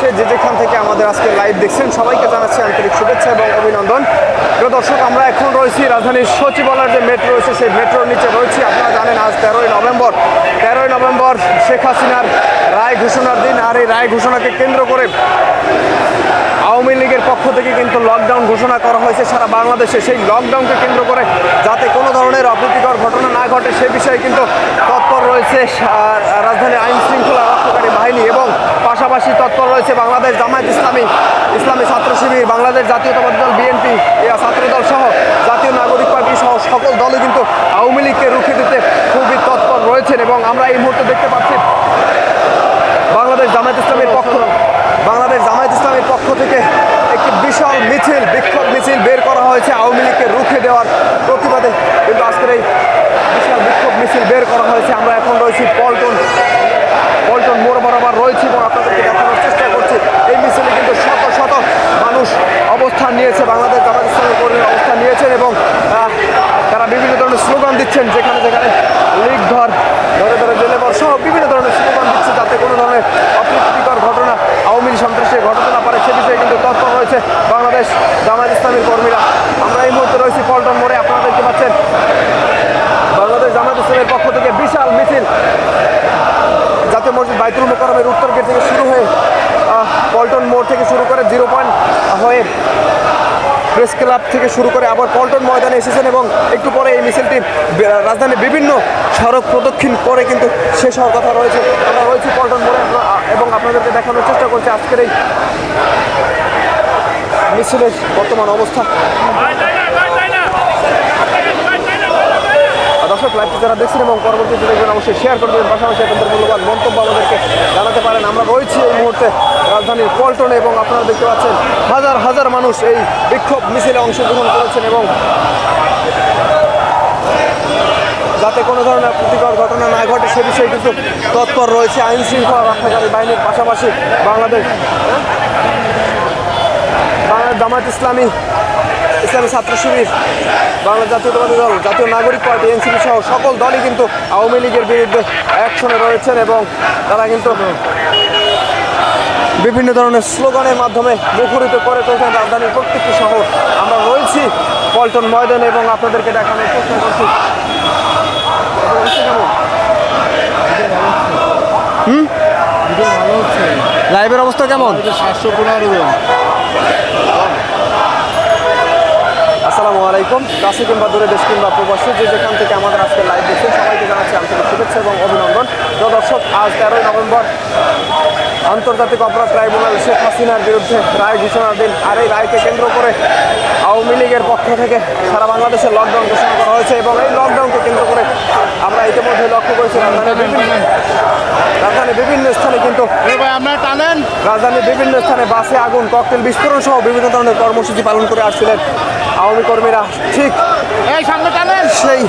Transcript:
প্রবাসে যে যেখান থেকে আমাদের আজকে লাইভ দেখছেন, সবাইকে জানাচ্ছি আন্তরিক শুভেচ্ছা এবং অভিনন্দন। দর্শক, আমরা এখন রয়েছি রাজধানীর সচিবালয়ের যে মেট্রো রয়েছে, সেই মেট্রোর নিচে রয়েছি। আপনারা জানেন, আজ তেরোই নভেম্বর। তেরোই নভেম্বর শেখ হাসিনার রায় ঘোষণার দিন, আর এই রায় ঘোষণাকে কেন্দ্র করে আওয়ামী লীগের পক্ষ থেকে কিন্তু লকডাউন ঘোষণা করা হয়েছে সারা বাংলাদেশে। সেই লকডাউনকে কেন্দ্র করে যাতে কোনো ধরনের অপ্রীতিকর ঘটনা না ঘটে, সে বিষয়ে কিন্তু তৎপর রয়েছে আহ, রাজধানীর আইন শৃঙ্খলা রক্ষাকারী বাহিনী এবং পাশাপাশি তৎপর রয়েছে বাংলাদেশ জামায়াত ইসলামী ইসলামী ছাত্র শিবির বাংলাদেশ জাতীয়তাবাদী দল বিএনপি ছাত্রদল সহ জাতীয় নাগরিক পার্টি সহ সকল দলই কিন্তু আওয়ামী লীগকে রুখে দিতে খুবই তৎপর রয়েছেন এবং আমরা এই মুহূর্তে দেখতে পাচ্ছি বাংলাদেশ জামায়াত ইসলামের পক্ষ বাংলাদেশ জামায়াত ইসলামের পক্ষ থেকে একটি বিশাল মিছিল বিক্ষোভ মিছিল বের করা হয়েছে আওয়ামী লীগকে রুখে দেওয়ার প্রতিবাদে। কিন্তু আজকের এই বিশাল বিক্ষোভ মিছিল বের করা হয়েছে আমরা এখন রয়েছি পল্টন মোড় বরাবর রয়েছি এবং আপনাদেরকে দেখানোর চেষ্টা করছি এই মিছিলে কিন্তু শত শত মানুষ অবস্থান নিয়েছে, বাংলাদেশ জামায়াত ইসলামের অবস্থান নিয়েছেন এবং তারা বিভিন্ন ধরনের স্লোগান দিচ্ছেন, যেখানে যেখানে লিগ ধর, ধরে ধরে জেলে বর সহ বিভিন্ন ধরনের স্লোগান দিচ্ছে যাতে কোনো ধরনের অপ্রীতিকর ঘটনা, আওয়ামী লীগ সন্ত্রাসী ঘটনা পারে সে বিষয়ে কিন্তু তৎপর রয়েছে বাংলাদেশ জামায়াত ইসলামীর কর্মীরা। আমরা এই মুহূর্তে রয়েছি পল্টন মোড়ে, আপনারা দেখতে পাচ্ছেন বাংলাদেশ জামায়াত ইসলামের পক্ষ থেকে বিশাল মিছিল। জাতীয় মসজিদ বাইতুল মোকারমের উত্তর গেট থেকে শুরু হয়ে পল্টন মোড় থেকে শুরু করে জিরো পয়েন্ট হয়ে প্রেস ক্লাব থেকে শুরু করে আবার পল্টন ময়দানে এসেছেন এবং একটু পরে এই মিছিলটি রাজধানীর বিভিন্ন সড়ক প্রদক্ষিণ করে কিন্তু শেষ হওয়ার কথা রয়েছে। আমরা রয়েছি পল্টন মোড়ে এবং আপনাদেরকে দেখানোর চেষ্টা করছি আজকের এই মিছিলের বর্তমান অবস্থা আর দর্শক, লাইভটি যারা দেখছেন এবং পরবর্তীতে দেখবেন অবশ্যই শেয়ার করে দেবেন। পাশাপাশি আপনাদের মূল্যবান মন্তব্য আমাদেরকে জানাতে পারেন। আমরা রয়েছি এই মুহূর্তে রাজধানীর পল্টনে এবং আপনারা দেখতে পাচ্ছেন হাজার হাজার মানুষ এই বিক্ষোভ মিছিলে অংশগ্রহণ করেছেন এবং যাতে কোনো ধরনের প্রতিকর ঘটনা না ঘটে, সে বিষয়ে কিন্তু তৎপর রয়েছে। আইন শৃঙ্খলা রক্ষাকারী বাহিনীর পাশাপাশি বাংলাদেশ বাংলাদেশ জামায়াত ইসলামী ইসলামী ছাত্র শিবির বাংলা জাতীয়তাবাদী দল জাতীয় নাগরিক পার্টি এনসিপি সহ সকল দলই কিন্তু আওয়ামী লীগের বিরুদ্ধে অ্যাকশনে রয়েছেন এবং তারা কিন্তু বিভিন্ন ধরনের স্লোগানের মাধ্যমে মুখরিত করে চলছেন রাজধানীর প্রত্যেকটি শহর। আমরা রয়েছি পল্টন ময়দানে এবং আপনাদেরকে দেখানোর চেষ্টা করছি। লাইভের অবস্থা কেমন? সাতশো পনেরো আসসালামু আলাইকুম। কাছে কিংবা দূরে দেশ কিংবা প্রবাসী, যে যেখান থেকে আমাদের আজকে লাইভ দেখছেন, সবাইকে জানাচ্ছি আন্তরিক শুভেচ্ছা এবং অভিনন্দন। তো দর্শক আজ তেরোই নভেম্বর, আন্তর্জাতিক অপরাধ ট্রাইব্যুনাল শেখ হাসিনার বিরুদ্ধে রায় ঘোষণার দিন। আর এই রায়কে কেন্দ্র করে আওয়ামী লীগের পক্ষ থেকে সারা বাংলাদেশে লকডাউন ঘোষণা করা হয়েছে এবং এই লকডাউনকে কেন্দ্র করে আমরা ইতিমধ্যে লক্ষ্য করেছি, রাজধানীর বিভিন্ন স্থানে কিন্তু রাজধানীর বিভিন্ন স্থানে বাসে আগুন ককটেল বিস্ফোরণ সহ বিভিন্ন ধরনের কর্মসূচি পালন করে আসছিলেন আওয়ামী কর্মীরা। ঠিক এই সামনে টানেন। সেই